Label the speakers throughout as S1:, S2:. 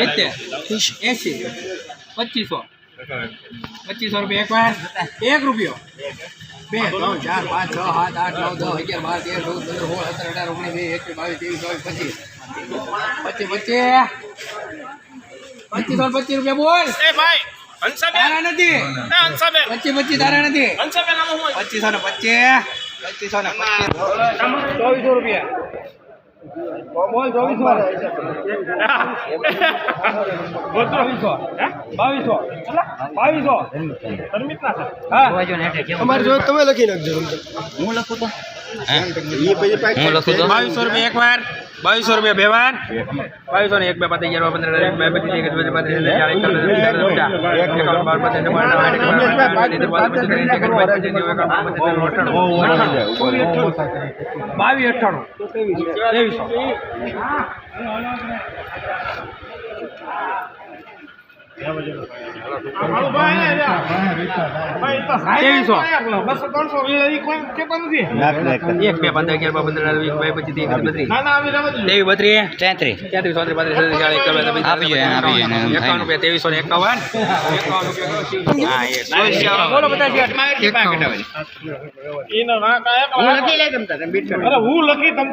S1: સિત્તેર એસી પચીસો. પચીસો રૂપિયા એક વાર. એક રૂપિયો. બે ત્રણ ચાર પાંચ છ સાત આઠ નવ દસ અગિયાર બાર તેર ચૌદ પંદર સોળ સત્તર અઢાર ઓગણીસ વીસ એકવીસ બાવીસ ત્રેવીસ ચોવીસ પચીસ. પચીસ પચીસ. પચીસો પચીસ રૂપિયા બોલ.
S2: ભાઈ
S1: તારા નથી.
S2: એ
S1: પચીસ પચીસ તારા નથી. પચીસો ને પચીસ. પચીસો ને પચીસ. ચોવીસો રૂપિયા. બોલ ચોવીસો બાવીસો. બાવીસો. બાવીસો
S3: તમારે જો તમે લખી નાખજો.
S1: બાવીસો રૂપિયા એક વાર. બાવીસો રૂપિયા બે બાવીસો ને એક બે પતી અગિયાર પંદર બે પચીસ એક બે ચાર એક બાવન બાવીસ અઠ્ઠાણું ત્રેવીસો ત્રેવીસો.
S2: બસો ત્રણસો
S1: એક બે પંદર અગિયાર પંદર વીસ બાવીસ પછી ત્રીસ બત્રીસ. તેવી બત્રીસ.
S4: તેત્રીસ.
S1: તેત્રીસ ચોત્રીસ પાંત્રીસ છત્રીસ ચાલીસ
S4: આપી
S1: એકાવન રૂપિયા ત્રેવીસો ને એકાવન. બોલો બધા
S2: હું લખી તમ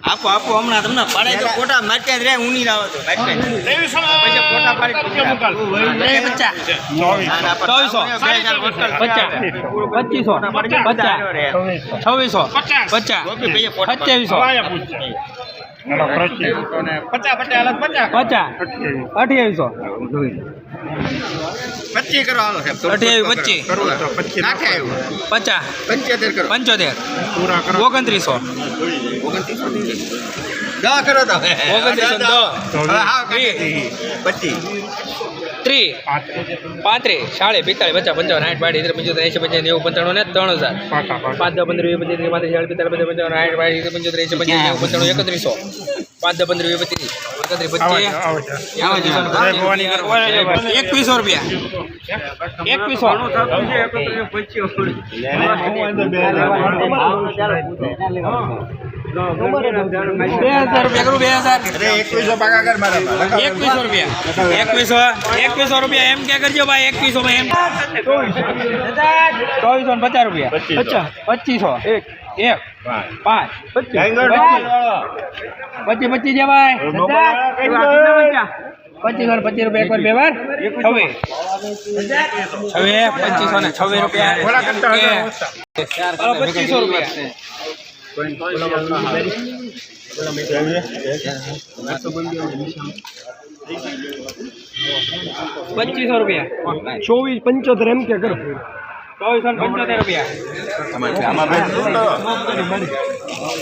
S4: આપો આપો હમણાં તમને પડે તો ફોટા મારતા રે ઊની લાવો તો
S1: ચોવીસો. પચાસ. છવ્વીસો. પચાસ. સત્યાવીસો. અઠ્યાવીસો.
S4: પચીસ કરો હાલો સાહેબ.
S1: પચીસ. પચાસ.
S4: પંચોતેર.
S1: ઓગણત્રીસો.
S4: કરો તો. પચીસ.
S1: ત્રીસ પાંત્રીસ ચાળીસ પિસ્તાળીસ પચાસ પંચાવન આઠ બાઠ ઇતર પંચોતેર એસી પંચાવન નેવું પંચાણું ને ત્રણ હજાર. પાંચ દસ પંદર વીસ પચીસ ત્રીસ પાંત્રીસ ચાળીસ પિસ્તાળીસ પચાસ પંચાવન આઠ બાઠ ઇતર પંચોતેર એસી પંચાવન નેવું પંચાણું એકત્રીસો. પાંચ દસ પંદર વીસ પચીસ એકત્રીસ પચીસ. એકવીસો રૂપિયા. એકવીસો
S4: એકવીસો
S1: રૂપિયા. એકવીસો એકવીસો રૂપિયા એમ ક્યાં કરજો ભાઈ એકવીસો માં એમ. ચોવીસો ને પચાસ રૂપિયા. પચાસ. પચીસો. એક. એક. પાંચ. પચીસ. પચીસ. છે ભાઈ. પચીસો. ને પચીસ રૂપિયા એક વાર બે વાર. છવ્વીસ હવે પચીસો ને છવ્વીસ રૂપિયા. પચીસો રૂપિયા. પચીસો રૂપિયા.
S3: ચોવીસ પંચોતેર એમ કે કરો.
S1: ચોવીસો ને પંચોતેર રૂપિયા.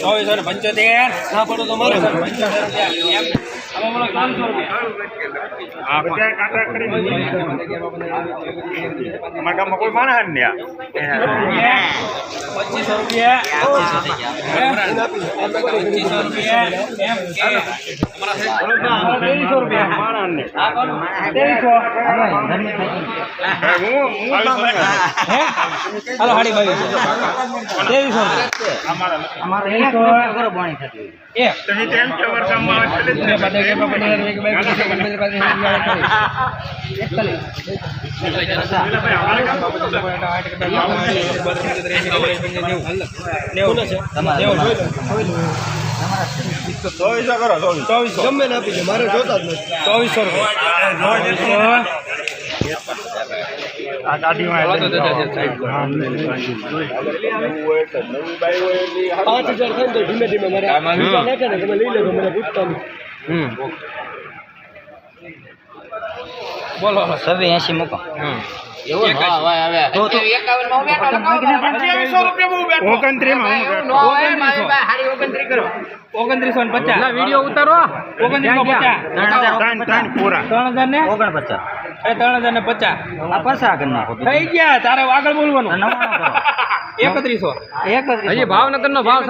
S1: ચોવીસો ને પંચોતેર. ના પડો તો મારે. પંચોતેર રૂપિયા. એમ.
S2: ગામમાં કોઈ માણસ જ
S1: પચીસો રૂપિયા. પચીસો રૂપિયા. હે હાલો હાડી બાવીસો ત્રેવીસો ત્રેવીસો ચોવીસ. ચોવીસો.
S3: ગમે ને આપી દો મારે જોતા જ નથી.
S1: ચોવીસો રૂપિયા.
S3: પાંચ હજાર થાય તો ધીમે ધીમે મારે નાખે ને તમે લઈ લેજો મને પૂછતા નહીં.
S1: બોલો.
S4: સવે એસી મૂકો.
S1: ઓગણત્રીસો પચાસ. વીડિયો ઉતારો. ઓગણત્રીસો પચાસ. ત્રણ હજાર. ને?
S4: ઓગણપચાસ.
S1: એ ત્રણ હજાર ને પચાસ.
S4: આ પસા કરી નાખો
S1: થઈ ગયા તારે આગળ બોલવાનું. એકત્રીસો. હજી ભાવનગર નો ભાવ છે.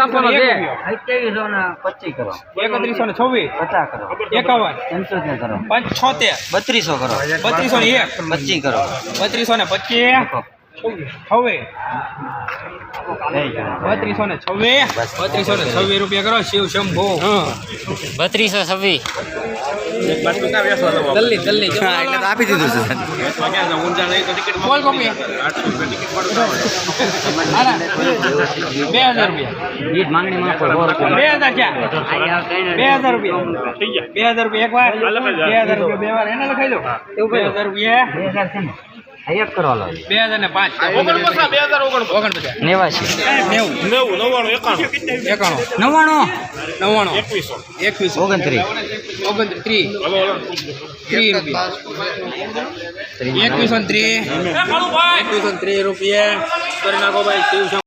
S4: ને પચીસ કરો.
S1: એકત્રીસો ને છવ્વીસ.
S4: પચાસ કરો.
S1: એકાવન.
S4: પંચોતેર કરો.
S1: પંચોતેર.
S4: બત્રીસો કરો.
S1: બત્રીસો ને એક.
S4: પચીસ કરો.
S1: બત્રીસો ને પચીસ. છવ્વે બત્રીસો ને છવ્વે બત્રીસો ને છવ્વીસ રૂપિયા કરો શિવ શંભો.
S5: બત્રીસો છવ્વીસ.
S1: જલ્દી જલ્દી
S4: એટલે તો આપી દીધું છે.
S1: બોલ કોપી. બે હજાર રૂપિયા. બે હજાર ક્યાં? બે હજાર રૂપિયા. બે હજાર રૂપિયા એક વાર. બે હજાર રૂપિયા બે વાર. એને લખાઈ દો. બે હજાર રૂપિયા. બે હજાર ને પાંચ.
S2: ઓગણપચાસ બે હજાર ઓગણપચાસ.
S1: ઓગણપચાસ.
S5: નેવાસી.
S1: નેવું
S2: નેવું નવ્વાણું એકાણું.
S1: એકાણું.
S5: નવ્વાણું?
S1: નવ્વાણું.
S2: એકવીસો.
S1: એકવીસ.
S5: ઓગણત્રીસ.
S1: ઓગણત્રીસ. એકવીસો ત્રીસ. એકવીસો ત્રીસ રૂપિયા. કરી નાખો ભાઈ